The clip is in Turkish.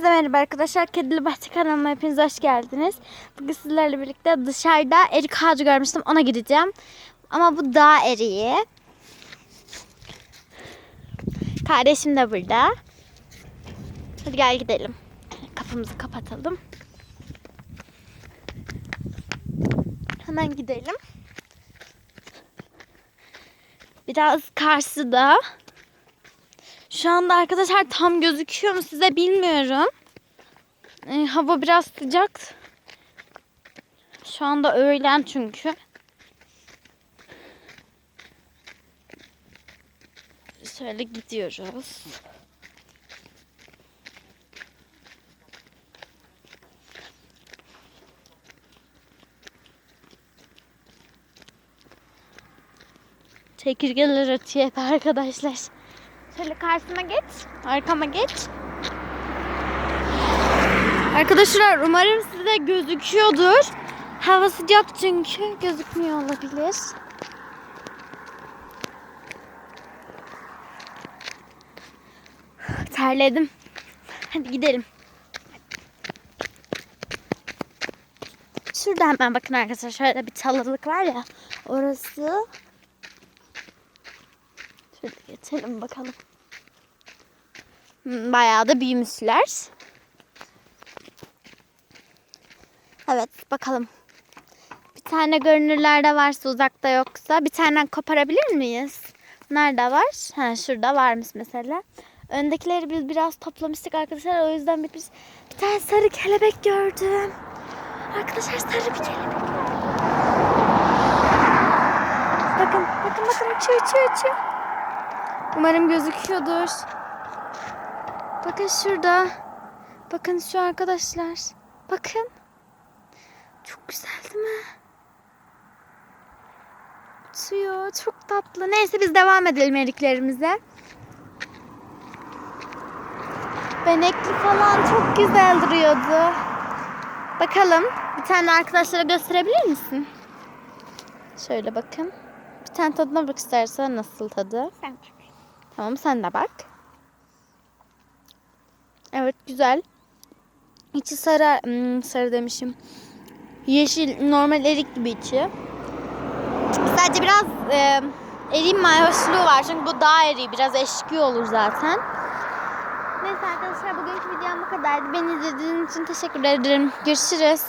Hepinize merhaba arkadaşlar. Kedili Bahçe kanalıma hepiniz hoş geldiniz. Bugün sizlerle birlikte dışarıda erik ağacı görmüştüm. Ona gideceğim. Ama bu dağ eriği. Kardeşim de burada. Hadi gel gidelim. Kapımızı kapatalım. Hemen gidelim. Biraz karşıda. Şu anda arkadaşlar tam gözüküyor mu size bilmiyorum. Ee, hava biraz sıcak. Şu anda öğlen çünkü. Şöyle gidiyoruz. Çekirgeler ötüyor arkadaşlar. Şöyle karşıma geç. Arkama geç. Arkadaşlar umarım size gözüküyordur. Hava sıcak çünkü gözükmüyor olabilir. Terledim. Hadi gidelim. Şurada hemen bakın arkadaşlar şöyle bir çalılık var ya. Orası. Şöyle geçelim bakalım. Hmm, Bayağı da büyümüşler. Evet bakalım. Bir tane görünürlerde varsa uzakta yoksa bir tane koparabilir miyiz? Nerede var? Ha şurada varmış mesela. Öndekileri biz biraz toplamıştık arkadaşlar. O yüzden bitmiş. Bir tane sarı kelebek gördüm. Arkadaşlar sarı bir kelebek. Bakın bakın bakın uçuyor uçuyor uçuyor. Umarım gözüküyordur. Bakın şurada. Bakın şu arkadaşlar. Bakın. Çok güzel değil mi? Uçuyor. Çok tatlı. Neyse biz devam edelim eriklerimize. Benekli falan çok güzel duruyordu. Bakalım. Bir tane arkadaşlara gösterebilir misin? Şöyle bakın. Bir tane tadına bak istersen nasıl tadı. Sen. Tamam sen de bak. Evet güzel. İçi sarı, hmm, sarı demişim. Yeşil normal erik gibi içi. Sadece biraz e, eriğin mayhoşluğu var. Çünkü bu dağ eriği biraz eşki olur zaten. Neyse arkadaşlar bugünkü videom bu kadardı. Beni izlediğiniz için teşekkür ederim. Görüşürüz.